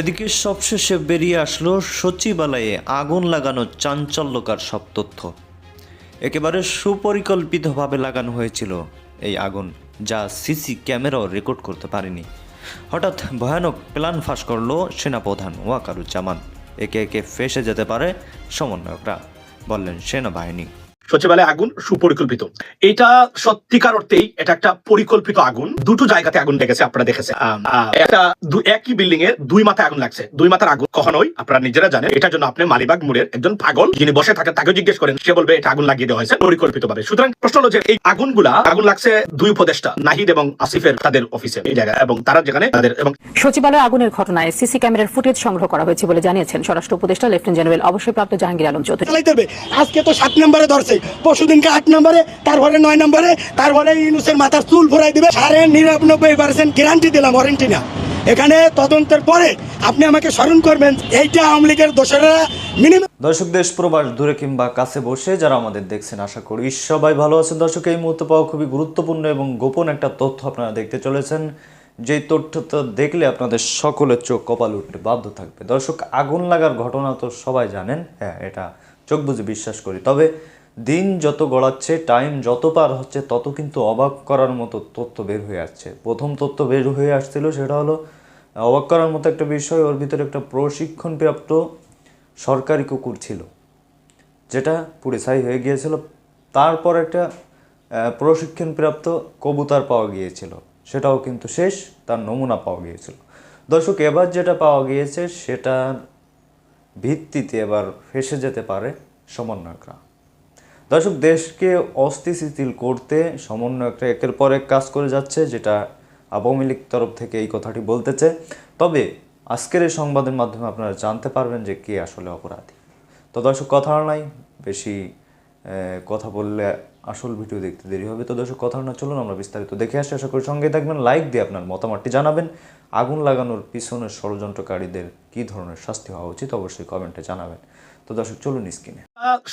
এদিকে সবশেষে বেরিয়ে আসলো সচিবালয়ে আগুন লাগানো চাঞ্চল্যকার সব তথ্য। একেবারে সুপরিকল্পিতভাবে লাগানো হয়েছিল এই আগুন, যা সিসি ক্যামেরাও রেকর্ড করতে পারেনি। হঠাৎ ভয়ানক প্ল্যান ফাঁস করল সেনাপ্রধান ওয়াকারুজ্জামান। একে একে ফেসে যেতে পারে সমন্বয়করা, বললেন সেনাবাহিনী। সচিবালয়ে আগুন সুপরিকল্পিত। এটা সত্যিকার অর্থেই এটা একটা পরিকল্পিত আগুন। দুটো জায়গাতে আগুন লেগেছে আপনারা দেখেছেন। একটা একই বিল্ডিং এ দুই মাথায় আগুন লাগছে। দুই মাথার আগুন কখনোই আপনারা নিজেরা জানেন এটার জন্য আপনি মালিবাগ মুড়ের একজন পাগল যিনি বসে থাকে তাকে জিজ্ঞেস করেন সে বলবে এটা আগুন লাগিয়ে দেওয়া হয়েছে পরিকল্পিত ভাবে সুতরাং প্রশ্ন হলো যে এই আগুনগুলা আগুন লাগছে দুই উপদেষ্টা নাহিদ এবং আসিফের তাদের অফিসে এই জায়গায় এবং তারা যেখানে তাদের এবং সচিবালয় আগুনের ঘটনায় সিসি ক্যামেরার ফুটেজ সংগ্রহ করা হয়েছে বলে জানিয়েছেন স্বরাষ্ট্র উপদেষ্টা লেফটেন্যান্ট জেনারেল অবসরপ্রাপ্ত জাহাঙ্গীর আলম চৌধুরী। আজকে তো সাত নম্বরে ধরছে। পরশু দিনকে আট নম্বরে তারপরে নয় নম্বরে তারপরে ইউনুসের মাথার চুল ফোরাই দিবে। সাড়ে নিরানব্বই পার্সেন্ট গ্যারান্টি দিলাম ওয়ারেন্টি না। এখানে তদন্তের পরে আপনি আমাকে স্মরণ করবেন, এইটা আওয়ামী লীগের দোষরা মিনিমাম দর্শক, দেশ প্রবাস দূরে কিংবা কাছে বসে যারা আমাদের দেখছেন, আশা করি সবাই ভালো আছেন। দর্শক, এই মুহূর্তে পাওয়া খুবই গুরুত্বপূর্ণ এবং গোপন একটা তথ্য আপনারা দেখতে চলেছেন। যেই তথ্যটা দেখলে আপনাদের সকলের চোখ কপাল উঠতে বাধ্য থাকবে। দর্শক, আগুন লাগার ঘটনা তো সবাই জানেন। হ্যাঁ এটা চোখ বুঝে বিশ্বাস করি। তবে দিন যত গড়াচ্ছে টাইম যত পার হচ্ছে, তত কিন্তু অবাক করার মতো তথ্য বের হয়ে আসছে। প্রথম তথ্য বের হয়ে আসছিল সেটা হলো, অবাক করার মতো একটা বিষয়, ওর ভিতরে একটা প্রশিক্ষণপ্রাপ্ত সরকারি কুকুর ছিল, যেটা পুড়ে ছাই হয়ে গিয়েছিল। তারপর একটা প্রশিক্ষণপ্রাপ্ত কবুতর পাওয়া গিয়েছিল, সেটাও কিন্তু শেষ, তার নমুনা পাওয়া গিয়েছিল। দর্শক, এবার যেটা পাওয়া গিয়েছে, সেটার ভিত্তিতে এবার ফেসে যেতে পারে সমন্বয়করা। দর্শক, দেশকে অস্থিতিশীল করতে সমন্বয় একটা একের পর এক কাজ করে যাচ্ছে, যেটা আওয়ামী লীগ তরফ থেকে এই কথাটি বলতেছে। তবে আজকের এই সংবাদের মাধ্যমে আপনারা জানতে পারবেন যে কে আসলে অপরাধী। তো দর্শক কথা নাই, বেশি কথা বললে আসল ভিডিও দেখতে দেরি হবে। তো দর্শক, কথা না চলুন, আমরা বিস্তারিত দেখে আসি। আশা করি সঙ্গে থাকবেন। লাইক দিয়ে আপনার মতামতটি জানাবেন। আগুন লাগানোর পিছনের ষড়যন্ত্রকারীদের কী ধরনের শাস্তি হওয়া উচিত অবশ্যই কমেন্টে জানাবেন। তো দর্শক, চলুন স্ক্রিনে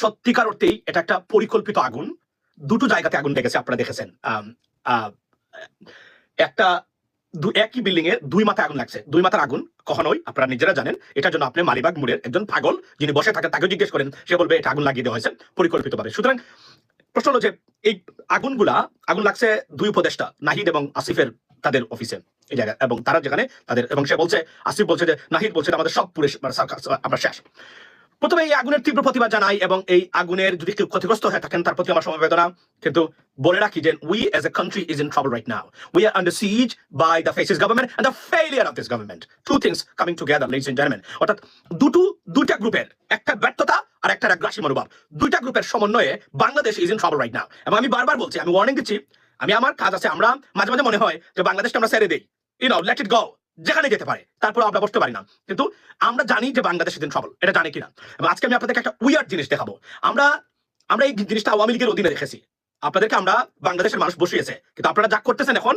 সত্যিকার অর্থেই এটা একটা পরিকল্পিত আগুন। দুটো জায়গাতে আগুন লেগেছে, আপনারা দেখেছেন। একটা একই বিল্ডিং এ দুই মাথায় আগুন লাগছে। দুই মাথার আগুন কখনোই আপনারা নিজেরা জানেন। এটার জন্য আপনি মালিবাগ মুড়ের একজন পাগল যিনি বসে থাকে তাকে জিজ্ঞেস করেন, সে বলবে, এটা আগুন লাগিয়ে দেওয়া হয়েছে পরিকল্পিত ভাবে সুতরাং প্রশ্ন হলো যে, এই আগুনগুলা, আগুন লাগছে দুই উপদেষ্টা, নাহিদ এবং আসিফের তাদের অফিসে, এই জায়গায়। এবং তারা যেখানে তাদের, এবং সে বলছে, আসিফ বলছে যে, নাহিদ বলছে আমাদের সব পুরে মানে আমরা শেষ। প্রথমে এই আগুনের তীব্র প্রতিবাদ জানাই এবং এই আগুনের যদি কেউ ক্ষতিগ্রস্ত হয়ে থাকেন, তার প্রতি আমার সমবেদনা। কিন্তু বলে রাখি যে we as a country is in trouble right now we are under siege by the fascist government and the failure of this government two things coming together ladies and gentleman অর্থাৎ দুটো, দুইটা গ্রুপের, একটা ব্যর্থতা আর একটা আগ্রাসী মনোভাব। দুইটা গ্রুপের সমন্বয়ে Bangladesh is in trouble right now এবং আমি বারবার বলছি, আমি ওয়ার্নিং দিচ্ছি, আমি আমার কাজ আছে, আমরা মাঝে মাঝে মনে হয় যে বাংলাদেশকে আমরা ছেড়ে দেই। You know let it go যেখানে যেতে পারে তারপর আমরা বসতে পারি না। কিন্তু আমরা জানি যে বাংলাদেশ দিন সবল এটা জানি কিনা। এবং আজকে আমি আপনাদেরকে একটা উইয়ার্ড জিনিস দেখাবো। আমরা আমরা এই জিনিসটা আওয়ামী লীগের অধীনে দেখেছি আপনাদেরকে আমরা বাংলাদেশের মানুষ বসিয়েছে। কিন্তু আপনারা যা করতেছেন এখন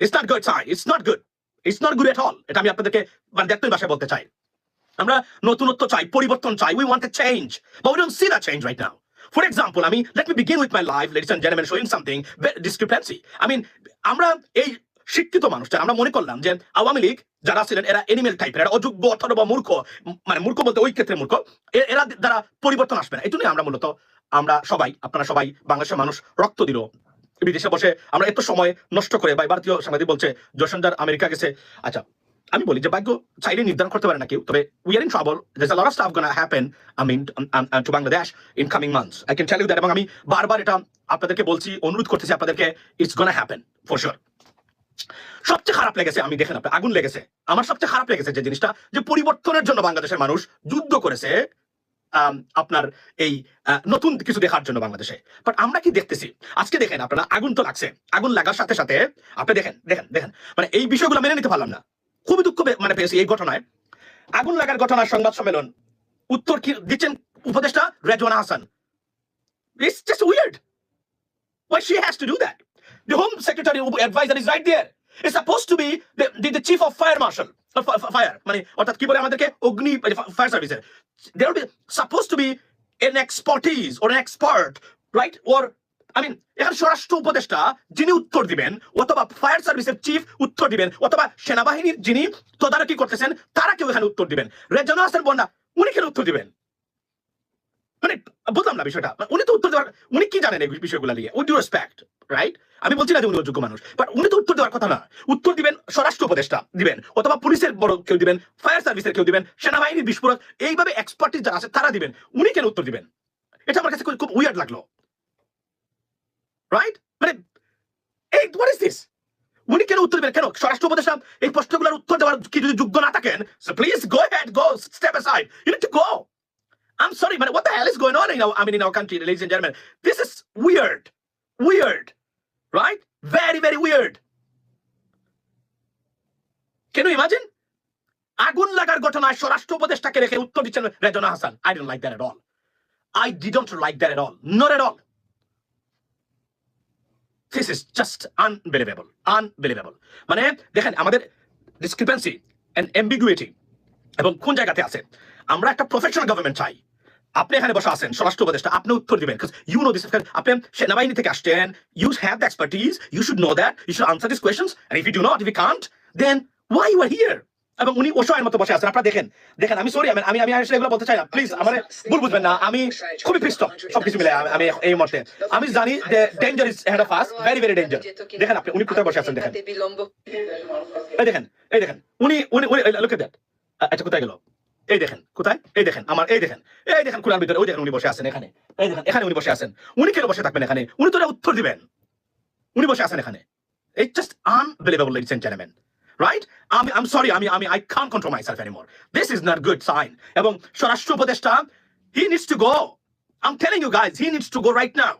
it's not good Sai it's not good it's not good at all এটা আমি আপনাদেরকে মানে দেখতেন ভাষায় বলতে চাই। আমরা নতুনত্ব চাই, পরিবর্তন চাই we want a change but we don't see that change right now for example আমি let me begin with my life ladies and gentleman showing something discrepancy I mean আমরা এই শিক্ষিত মানুষ যারা আমরা মনে করলাম যে আওয়ামী লীগ যারা ছিলেন, এরা এনিমেল টাইপের এরা অযোগ্য অথবা মূর্খ মানে মূর্খ বলতে ওই ক্ষেত্রে মূর্খ এরা দ্বারা পরিবর্তন আসবে না। এই জন্যই আমরা মূলত আমরা সবাই, আপনারা সবাই বাংলাদেশের মানুষ রক্ত দিল। বিদেশে বসে আমরা এত সময় নষ্ট করে বা ভারতীয় সাংবাদিক বলছে জয়সন্দার আমেরিকা গেছে। আচ্ছা আমি বলি যে ভাগ্য চাইলে নির্ধারণ করতে পারে না কেউ, তবে we are in trouble there's a lot of stuff gonna happen I mean to Bangladesh in coming months I can tell you that এবং আমি বারবার এটা আপনাদেরকে বলছি, অনুরোধ করতেছি আপনাদেরকে it's gonna happen for sure সবচেয়ে খারাপ লেগেছে, আমি দেখেন আপনি, আগুন লেগেছে। আমার সবচেয়ে খারাপ লেগেছে যে জিনিসটা, যে পরিবর্তনের জন্য বাংলাদেশের মানুষ যুদ্ধ করেছে আপনার এই নতুন কিছু দেখার জন্য বাংলাদেশে। বাট আমরা কি দেখতেছি? আজকে দেখেন আপনারা, আগুন তো লাগছে। আগুন লাগার সাথে সাথে, আপনি দেখেন দেখেন দেখেন। মানে এই বিষয়গুলো মেনে নিতে পারলাম না। খুবই দুঃখ মানে পেয়েছি এই ঘটনায়। আগুন লাগার ঘটনার সংবাদ সম্মেলন। উত্তর কি দিচ্ছেন উপদেষ্টা? Rizwana Hasan. It's just weird. Why she has to do that? The Home Secretary advisor is right there. It's supposed to be the, the, the chief of fire marshal. Fire. মানে অর্থাৎ কি বলে আমাদেরকে অগ্নি ফায়ার সার্ভিসের supposed to be an expertise or an expert right or I mean এখানে স্বরাষ্ট্র উপদেষ্টা যিনি উত্তর দিবেন অথবা ফায়ার সার্ভিসের চিফ উত্তর দিবেন অথবা সেনাবাহিনীর যিনি তদারকি করতেছেন তারা কেউ এখানে উত্তর দিবেন রেজানা হাসান বন্যা উনি কেন উত্তর দিবেন মানে বুঝলাম না বিষয়টা। মানে উনি তো উত্তর দেওয়ার উনি কি জানেন এই বিষয়গুলো নিয়ে? ইউ রেসপেক্ট রাইট আমি বলছি না যে উনি অযোগ্য মানুষ বাট উনি তো উত্তর দেওয়ার কথা না। উত্তর দিবেন স্বরাষ্ট্র উপদেষ্টা, দিবেন, অথবা পুলিশের বড় কেউ দিবেন ফায়ার সার্ভিসের কেউ দিবেন সেনাবাহিনীর বিস্ফোরক, এইভাবে এক্সপার্টিস যারা আছে তারা দিবেন। উনি কেন উত্তর দিবেন? এটা আমার কাছে খুব- উইয়ার্ড লাগল। রাইট মানে এই হোয়াট ইজ দিস উনি কেন উত্তর দিবেন? কেন? স্বরাষ্ট্র উপদেষ্টা, এই প্রশ্নগুলোর উত্তর দেওয়ার কি যদি যোগ্য না থাকেন please go head go step aside you need to go I'm sorry, man. What the hell is going on in our, I mean, in our country, ladies and gentlemen? This is weird. Weird. Right? Very, very weird. Can you imagine? আগুন লাগার ঘটনায় স্বরাষ্ট্র উপদেষ্টাকে রেখে উত্তর দিচ্ছেন Rezna Hasan I don't like that at all I didn't like that all not at all this is just unbelievable unbelievable মানে দেখেন আমাদের ডিসক্রিপেন্সি এন্ড এম্বিগুইটি এবং কোন জায়গাতে আছে আমরা একটা প্রফেশনাল গভর্নমেন্ট চাই। আপনি এখানে বসে আছেন, স্বরাষ্ট্র উপদেষ্টা, আপনি উত্তর দিবেন ইউ নো দিস আপনি সেনাবাহিনী থেকে আসছেন you have the expertise you should know that you should answer this and if you do not if you can't then why you are here এবং উনি অসহায়ের মতো বসে আছেন, আপনারা দেখেন দেখেন, আমি সরি আমি আমি আসলে এগুলো বলতে চাই না। প্লিজ আমার ভুল বুঝবেন না, আমি খুবই পৃষ্ঠ সবকিছু মিলে আমি- এই মুহূর্তে। আমি জানি যে danger is head of us very very danger দেখেন আপনি, উনি কোথায় বসে আছেন, দেখেন। এই দেখেন এই দেখেন, উনি উনি লুক এট আচ্ছা কোথায় গেল? এই দেখেন কোথায়? এই দেখেন আমার এই দেখেন এই দেখেন কোরআন ভিতরে ওই দেখেন উনি বসে আছেন এখানে এই দেখেন এখানে উনি বসে আছেন উনি কেন বসে থাকবেন এখানে? উনি তো এটা উত্তর দিবেন। উনি বসে আছেন এখানে। It just unbelievable ladies and gentleman right আমি আই এম সরি আমি আমি I can't control myself anymore this is not good sign এবং স্বরাষ্ট্র উপদেষ্টা he needs to go I am telling you guys he needs to go right now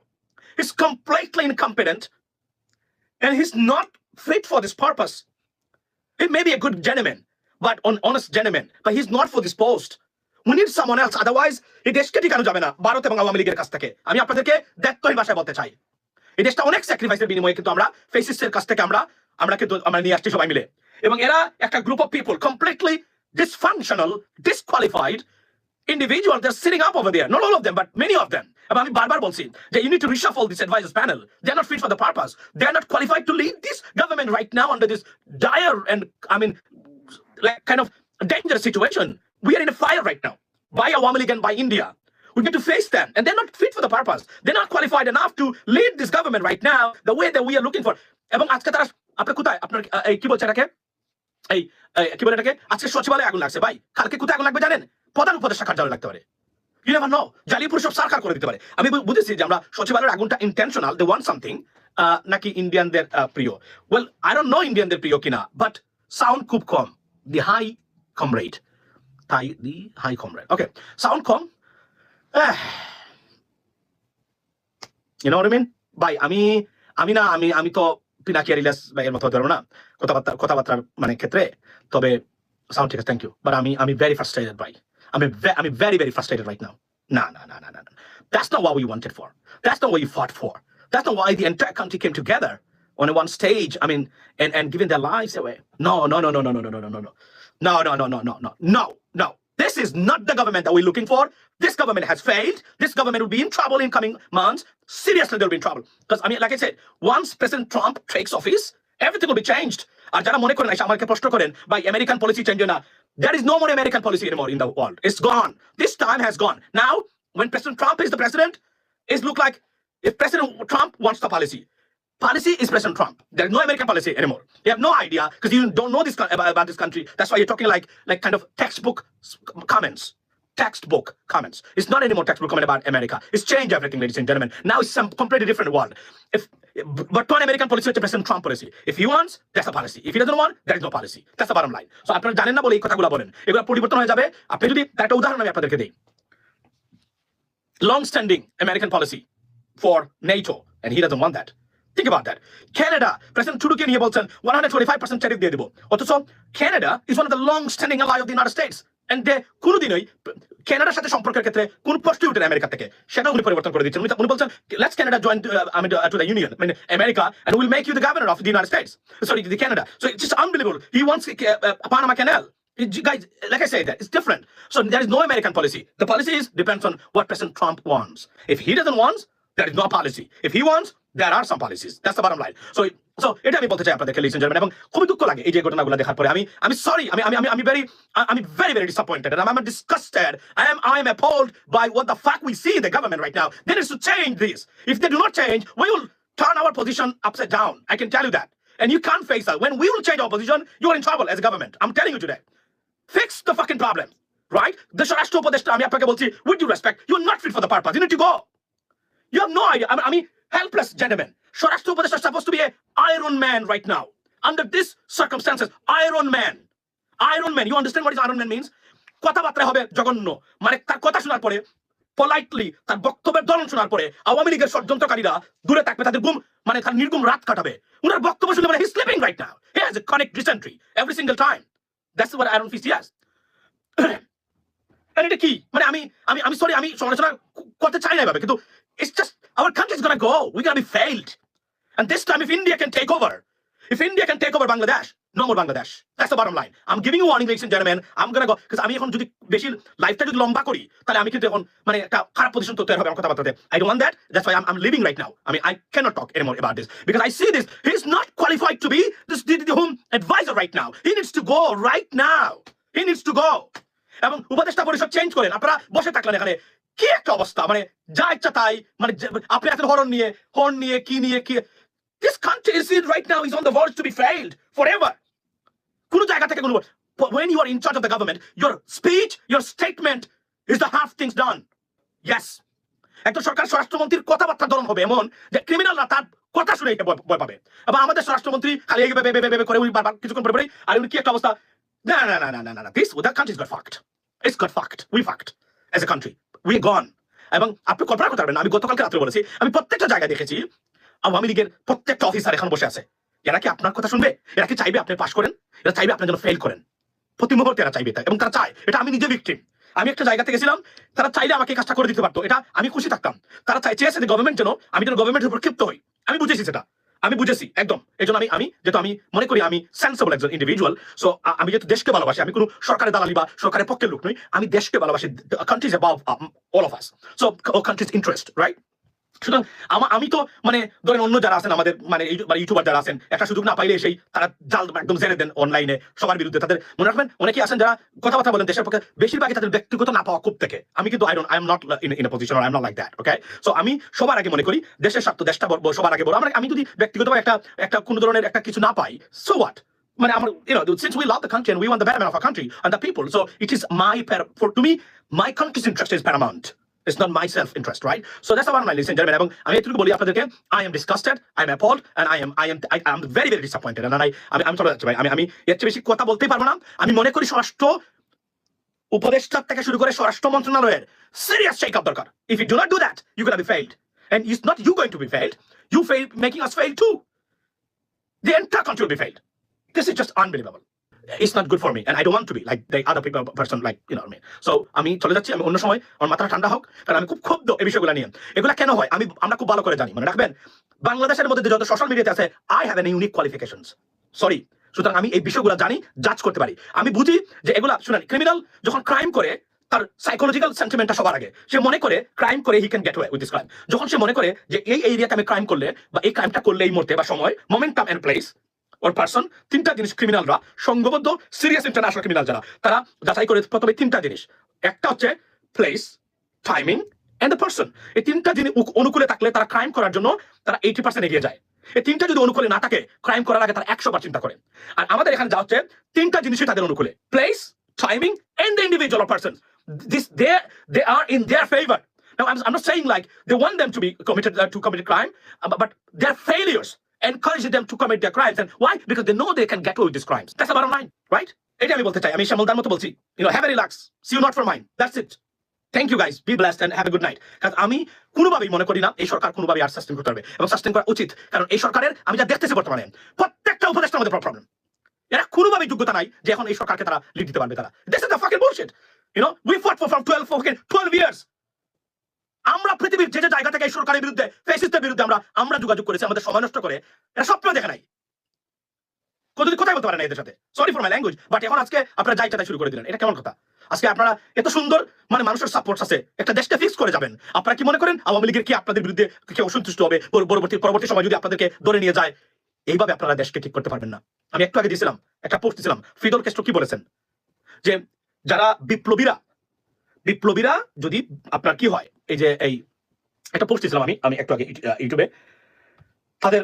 He's completely incompetent and he's not fit for this purpose. He may be a good gentleman, but an honest gentleman, but he's not for this post. We need someone else. Otherwise, এই দেশকে টিকানো যাবে না ভারত এবং আওয়ামী লীগের কাছ থেকে আমি আপনাদেরকে দেখতই ভাষায় বলতে চাই এই দেশটা অনেক স্যাক্রিফাইসের বিনিময়ে কিন্তু আমরা ফেসিসের কাছ থেকে আমরা আমরা কিন্তু আমরা নিয়ে আসছি সবাই মিলে এবং এরা একটা group of people completely dysfunctional disqualified individual they're sitting up over there not all of them but many of them এবং আমি বারবার বলছি যে you need to reshuffle this advisors panel they're not fit for the purpose they're not qualified to lead this government right now under this dire and I mean like kind of dangerous situation we are in a fire right now by Awami League and by India we get to face them and they're not fit for the purpose they're not qualified enough to lead this government right now the way that we are looking for এবং আজকে তারা আপনি কোথায় আপনার আহ, এই কি বলছে এটাকে এই এই, কি বলে এটাকে আজকে সচিবালয়ে আগুন লাগছে ভাই কালকে কোথায় আগুন লাগবে জানেন প্রধান উপদেষ্টা কার্যালয় লাগতে পারে ইউ নেভার নো জালিপুর সব সরকার করে দিতে পারে আমি বু- বুঝেছি যে আমরা সচিবালয়ের আগুনটা ইন্টেনশনাল দে ওয়ান্ট সামথিং নাকি ইন্ডিয়ানদের আহ, প্রিয় ওয়েল আই ডোন্ট নো ইন্ডিয়ানদের প্রিয় কিনা বাট সাউন্ড খুব কম the high comrade. Thai, the high comrade. Okay, Soundcom. Uh, you know what I mean? ভাই আমি আমি না আমি আমি তো পিনাকি রিলাস ভাইয়ের মতো হতে পারবো না কথাবার্তা কথাবার্তা মানে ক্ষেত্রে তবে সাউন্ড ঠিক আছে থ্যাংক ইউ বাট আমি আমি ভেরি ফ্রাস্ট্রেটেড ভাই আমি আমি very very frustrated right now না না না না না that's not what we wanted for that's not what you fought for that's not why the entire country came together on one stage. I mean, and, and giving their lives away. No, no, no, no, no, no, no, no, no, no, no, no, no, no, no, no, no, no, no. This is not the government that we're looking for. This government has failed. This government will be in trouble in coming months. Seriously, they'll be in trouble. Because I mean, like I said, once President Trump takes office, everything will be changed. আর যারা মনে করেন এসে আমাকে প্রশ্ন করেন by American policy change না there is no more American policy anymore in the world. It's gone. This time has gone. Now, when President Trump is the president, it look like if President Trump wants the policy, policy is President Trump. There's no American policy anymore. You have no idea because you don't know this co- about, about this country. That's why you're talking like like kind of textbook s- comments. Textbook comments. It's not anymore textbook comment about America. It's changed everything, ladies and gentlemen. Now it's some completely different world. If but one American policy হচ্ছে President Trump policy. If he wants, that's a policy. If he doesn't want, there is no policy. That's the bottom line. So আপনারা জানেন না বলে এই কথাগুলো বলেন এগুলো পরিবর্তন হয়ে যাবে আপনি যদি তার একটা উদাহরণ আমি আপনাদেরকে দিই long-standing American policy for NATO, and he doesn't want that. Think about that. Canada, President Trudeau নিয়ে বলছেন 125% ট্যারিফ দিয়ে দেব অথচ Canada is one of the long-standing ally of the United States. And they কোনোদিনই কানাডার সাথে সম্পর্কের ক্ষেত্রে কোন প্রশ্নই উঠে না আমেরিকা থেকে সেটা উনি পরিবর্তন করে দিচ্ছেন উনি- উনি বলছেন let's Canada join I mean to the union মানে America and we'll make you the governor of the United States. Sorry, the Canada. So it's just unbelievable. He wants uh, uh, Panama Canal. It- guys, like I say, that it's different. So there is no American policy. The policy is depends on what President Trump wants. If he doesn't want, There is no policy. If he wants, there are some policies. That's the bottom line. So, so এটা আমি বলতে চাই আপনাদেরকে listen জানবেন এবং খুবই দুঃখ লাগে এই যে ঘটনাগুলো দেখার পরে আমি আমি সরি আমি আমি আমি আমি ভেরি আমি very very disappointed and I'm disgusted. I am I am appalled by what the fuck we see in the government right now. They need to change this. If they do not change, we will turn our position upside down. I can tell you that. And you can't face that. When we will change our position, you are in trouble as a government. I'm telling you today. Fix the fucking problem. Right? The স্বরাষ্ট্র উপদেষ্টা আমি আপনাকে বলছি with due respect, you're not fit for the purpose. You need to go. You have no idea. I mean, I mean helpless gentlemen. Swarashtra Upadeshwar is supposed to be an Iron Man right now. Under this circumstances, Iron Man. Iron Man. You understand what is Iron Man means? কথাবার্তা হবে জঘন্য মানে তার কথা শোনার পরে politely তার বক্তব্যের ধরন শোনার পরে আওয়ামী লীগের ষড়যন্ত্রকারীরা দূরে থাকবে তাদের গুম মানে তার নির্গুম রাত কাটাবে উনার বক্তব্য শুনে মানে he sleeping right now he has a connect recently every single time that's what iron fist yes এটা কি মানে আমি আমি আমি সরি আমি সমালোচনা করতে চাই না এভাবে কিন্তু it's just our country's gonna go we're gonna be failed and this time if India can take over if India can take over Bangladesh no more Bangladesh that's the bottom line I'm giving you warning ladies and gentlemen I'm gonna go because আমি এখন যদি বেশি লাইফটা যদি লম্বা করি তাহলে আমি কিন্তু এখন মানে একটা খারাপ পজিশন তৈরি হবে আমার কথাবার্তাতে I don't want that that's why I'm, I'm living right now I mean I cannot talk anymore about this because I see this he's not qualified to be this the, the home advisor right now he needs to go right now he needs to go এবং উপদেষ্টা পরিষদ change করেন আপনারা বসে থাকলেন এখানে কি একটা অবস্থা? মানে যা ইচ্ছা তাই। মানে আপনি আছেন হরণ নিয়ে হর্ন নিয়ে, কি নিয়ে, কি this country is right now is on the world to be failed for ever কোন জায়গা থেকে when you are in charge of the government, your speech, your statement is the half things done. Yes. একজন সরকার স্বরাষ্ট্রমন্ত্রীর কথাবার্তা ধরন হবে এমন যে ক্রিমিনালরা তার কথা শুনে ভয় পাবে। এবং আমাদের স্বরাষ্ট্রমন্ত্রী খালি করে উনি বারবার কিছুক্ষণ পরে আর, উনি কি একটা অবস্থা? না না না না না না this the country's got fucked it's got fucked we fucked as a country we gone এবং আপনি কল্পনা করতে পারবেন আমি গতকালকে রাত্রে বলেছি, আমি প্রত্যেকটা জায়গায় দেখেছি, আওয়ামী লীগের প্রত্যেকটা অফিসার এখন বসে আছে। এরা কি আপনার কথা শুনবে? এরা কি চাইবে আপনি পাশ করেন? এরা চাইবে আপনার জন্য ফেল করেন। প্রতি মুহূর্তে এরা চাইবে এবং তারা চায়। এটা আমি নিজে ভিকটিম আমি একটা জায়গাতে গেছিলাম, তারা চাইলে আমাকে কাজটা করে দিতে পারতো। এটা আমি খুশি থাকতাম। তারা চাই চেয়েছে যে গভর্নমেন্ট যেন আমি যেন গভর্নমেন্টের উপর ক্ষিপ্ত হই। আমি বুঝেছি সেটা। আমি বুঝেছি, একদম। এই আমি আমি, যেহেতু আমি মনে করি আমি সেন্সেবল একজন ইন্ডিভিজুয়াল সো আমি যেহেতু দেশকে ভালোবাসি, আমি কোনো সরকারের দালালি বা সরকারের পক্ষের লোক নই, আমি দেশকে ভালোবাসি country's above all of us so country's interest right সুতরাং আমি তো মানে ধরেন অন্য যারা আছেন, আমাদের মানে ইউটিউবার যারা আছেন, একটা সুযোগ না পাইলে সেই, তারা জাল একদম জেনে দেন অনলাইনে সবার বিরুদ্ধে। তাদের মনে রাখবেন, অনেকেই আছেন যারা কথাবার্তা বলেন, দেশের পক্ষে বেশিরভাগই তাদের ব্যক্তিগত না পাওয়া খুব থেকে। আমি কিন্তু I I am not in in position I am not like that okay so আমি সবার আগে মনে করি, দেশের স্বার্থ, দেশটা সবার আগে আমরা, আমি যদি ব্যক্তিগতভাবে একটা একটা কোনো ধরনের একটা কিছু না পাই সো হোয়াট মানে আমার since we love the country and we want the betterment of our country and the people, so it is my par- for, to me, my country's interest It's not my self-interest, right? So that's the one, ladies and gentlemen. এবং আমি এটুকু বলি আপনাদেরকে I am disgusted, I am appalled, and I am I am I am very very disappointed. And I আমি আমি চলে যাচ্ছি ভাই আমি আমি এর চেয়ে বেশি কথা বলতেই পারব না আমি মনে করি স্বরাষ্ট্র উপদেষ্টার থেকে শুরু করে স্বরাষ্ট্র মন্ত্রণালয়ের সিরিয়াস চেক আপ দরকার if you do not do that you gonna be failed and it's not you going to be failed you fail making us fail to the entire country will be failed. This is just for me, and I don't want to be like the other people person, like you know what I mean. So আমি চলে যাচ্ছি আমি অন্য সময় আমার মাথা ঠান্ডা হোক কারণ আমি খুব ক্ষুব্ধ এই বিষয়গুলো নিয়ে। এগুলো কেন হয়? আমি আমরা খুব ভালো করে জানি মনে রাখবেন? বাংলাদেশের মধ্যে যত সোশ্যাল মিডিয়াতে আছে I have an unique qualifications sorry সুতরাং আমি এই বিষয়গুলো জানি জাজ করতে পারি। আমি বুঝি যে এগুলা শুনেন ক্রিমিনাল যখন ক্রাইম করে তার সাইকোলজিক্যাল সেন্টিমেন্টটা সবার আগে। সে মনে করে ক্রাইম করে he can get way with this crime যখন সে মনে করে যে এই এরিয়াতে আমি ক্রাইম করলে বা এই ক্রাইমটা করলে এই মুহূর্তে বা সময় momentum and place or person তিনটা জিনিস ক্রিমিনালরা সংঘবদ্ধ সিরিয়াস ইন্টারন্যাশনাল ক্রিমিনাল যারা তারা যাচাই করে প্রথমে তিনটা জিনিস। একটা হচ্ছে place timing and the person এই তিনটা জিনিস অনুকূলে থাকলে তারা ক্রাইম করার জন্য তারা এইটি পার্সেন্ট এগিয়ে যায়। এই তিনটা যদি অনুকূলে না থাকে ক্রাইম করার আগে তারা একশো চিন্তা করে। আর আমাদের এখানে যা হচ্ছে তিনটা জিনিসই তাদের অনুকূলে। Place timing and the individual person this they they are in their favour Now, I'm, I'm not saying like they want them to be committed uh, to commit a crime, uh, but, their failures encourage them to commit their crimes. And why? Because they know they can get away with these crimes. That's the bottom line, right? আমি আমি বলছি you know have a relax. See you not for mine. That's it. Thank you guys be blast and have a আমি কোনোভাবেই মনে করি না এই সরকার কোনোভাবেই আর সাস্টেন করতে পারবে। এবং সাস্টেন করা উচিত। কারণ এই সরকারের আমি যা দেখতেছি বর্তমানে প্রত্যেকটা উপদেষ্টার মধ্যে প্রবলেম এরা কোনোভাবেই যোগ্যতা নাই যে এখন এই সরকারকে তারা লিড দিতে পারবে তারা। This is the fucking bullshit you know we fought for from 12 fucking 12 years আমরা পৃথিবীর যে যে জায়গা থেকে এই সরকারের বিরুদ্ধে ফেসিস্টের বিরুদ্ধে আমরা আমরা যোগাযোগ করেছি, আমাদের সময় নষ্ট করে, এরা স্বপ্ন দেখে নাই। কোথায় কোথায় বলতে পারেন এদের সাথে। Sorry for my language but এখন আজকে আপনারা যাই চাই শুরু করে দিলেন। এটা কেমন কথা? আজকে আপনারা এত সুন্দর মানে মানুষের সাপোর্ট আছে, একটা দেশকে ফিক্স করে যাবেন। আপনারা কি মনে করেন, আওয়ামী লীগের কি আপনাদের বিরুদ্ধে কেউ অসন্তুষ্ট হবে? পরবর্তী পরবর্তী সময় যদি আপনাদেরকে ধরে নিয়ে যায়, এইভাবে আপনারা দেশকে ঠিক করতে পারবেন না। আমি একটু আগে দিয়েছিলাম, একটা পোস্ট দিয়েছিলাম, ফিদল কেস্টো কি বলেছেন? যে যারা বিপ্লবীরা বিপ্লবীরা যদি আপনার কি হয় এই যে এই, একটা পোস্ট দিয়েছিলাম আমি আমি একটু আগে ইউটিউবে। তাদের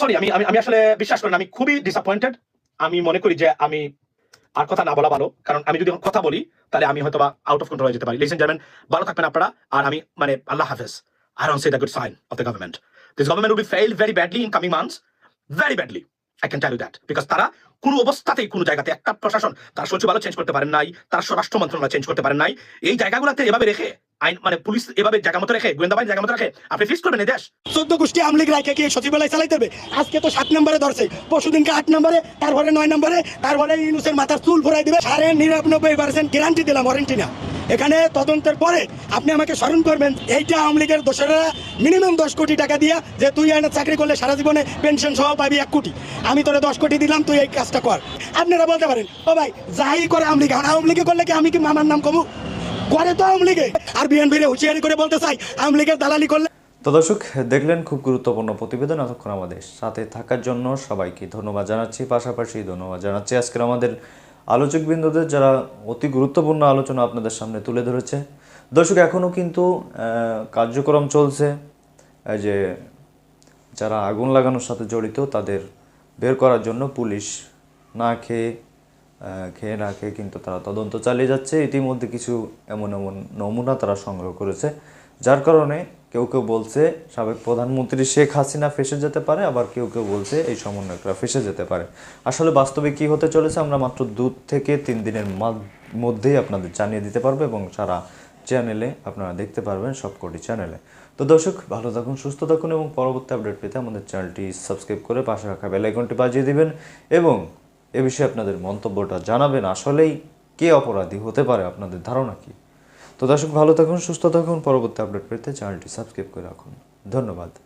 সরি আমি আমি আমি আসলে বিশ্বাস করি আমি খুবই ডিসঅ্যাপয়েন্টেড আমি মনে করি যে আমি আর কথা না বলা ভালো, কারণ আমি যদি কথা বলি, তাহলে আমি হয়তো বা আউট অফ কন্ট্রোল হয়ে যেতে পারি। লিসেন যাবেন ভালো থাকবেন আপনারা, আর আমি মানে আল্লাহ হাফেজ। I don't say the good sign of the government this government will be fail very badly in coming months very badly I can tell you that because তারা কোনো অবস্থাতেই, কোনো জায়গাতে একটা প্রশাসন, তার সচিবালয় চেঞ্জ করতে পারেন নাই, তার স্বরাষ্ট্র মন্ত্রণালয় চেঞ্জ করতে পারেন নাই। এই জায়গাগুলোতে এভাবে রেখে আইন মানে পুলিশ এভাবে জায়গা মতো রেখে, গোয়েন্দা বাহিনী জায়গা মতো আপনি ফিক্স করবেন দেশ? চোদ্দ গোষ্ঠী রাখে কি সচিবালয় চালাইতে হবে। আজকে তো সাত নম্বরে ধরছে। পরশুদিনকে আট নম্বরে, তারপরে নয় নম্বরে, তারপরে ইউনুসের মাথার চুল দিবে। সাড়ে নিরানব্বই পার্সেন্ট গ্যারান্টি দিলাম ওয়ারেন্টি না। এখানে তদন্তের পরে আপনি আমাকে স্মরণ করবেন, এইটা আওয়ামী লীগের দোষরা মিনিমাম দশ কোটি টাকা দিয়া যে তুই এনে চাকরি করলে সারা জীবনে পেনশন সহ পাবি এক কোটি। আমি তোরে দশ কোটি দিলাম, তুই এই কাজটা কর। আপনারা বলতে পারেন, ও ভাই, যাই করে আওয়ামী লীগ আওয়ামী লীগে করলে কি আমি কি মামার নাম কমু? করে তো আওয়ামী লীগে। আর বিএনপির হুঁশিয়ারি করে বলতে চাই, আওয়ামী লীগের দালালি করলে তো দর্শক, দেখলেন খুব গুরুত্বপূর্ণ প্রতিবেদন এতক্ষণ আমাদের সাথে থাকার জন্য সবাইকে ধন্যবাদ জানাচ্ছি। পাশাপাশি ধন্যবাদ জানাচ্ছি আজকের আমাদের আলোচক বিন্দুদের যারা অতি গুরুত্বপূর্ণ আলোচনা আপনাদের সামনে তুলে ধরেছে। দর্শক এখনও কিন্তু কার্যক্রম চলছে। যে যারা আগুন লাগানোর সাথে জড়িত, তাদের বের করার জন্য পুলিশ না খেয়ে খেয়ে না খেয়ে কিন্তু তারা তদন্ত চালিয়ে যাচ্ছে। ইতিমধ্যে কিছু এমন এমন নমুনা তারা সংগ্রহ করেছে, যার কারণে কেউ কেউ বলছে সাবেক প্রধানমন্ত্রী শেখ হাসিনা ফেসে যেতে পারে, আবার কেউ কেউ বলছে এই সমন্বয়করা ফেসে যেতে পারে। আসলে বাস্তবে কি হতে চলেছে আমরা মাত্র দু থেকে তিন দিনের মধ্যেই আপনাদের জানিয়ে দিতে পারব এবং সারা চ্যানেলে আপনারা দেখতে পারবেন সবকটি চ্যানেলে। তো দর্শক, ভালো থাকুন, সুস্থ থাকুন এবং পরবর্তী আপডেট পেতে আমাদের চ্যানেলটি সাবস্ক্রাইব করে পাশে রাখা বেল আইকনটি বাজিয়ে দিবেন এবং এ বিষয়ে আপনাদের মন্তব্যটা জানাবেন। আসলেই কে অপরাধী? হতে পারে, আপনাদের ধারণা কি? তো দর্শক, ভালো থাকুন, সুস্থ থাকুন। পরবর্তী আপডেট পেতে চ্যানেলটি সাবস্ক্রাইব করে রাখুন। ধন্যবাদ।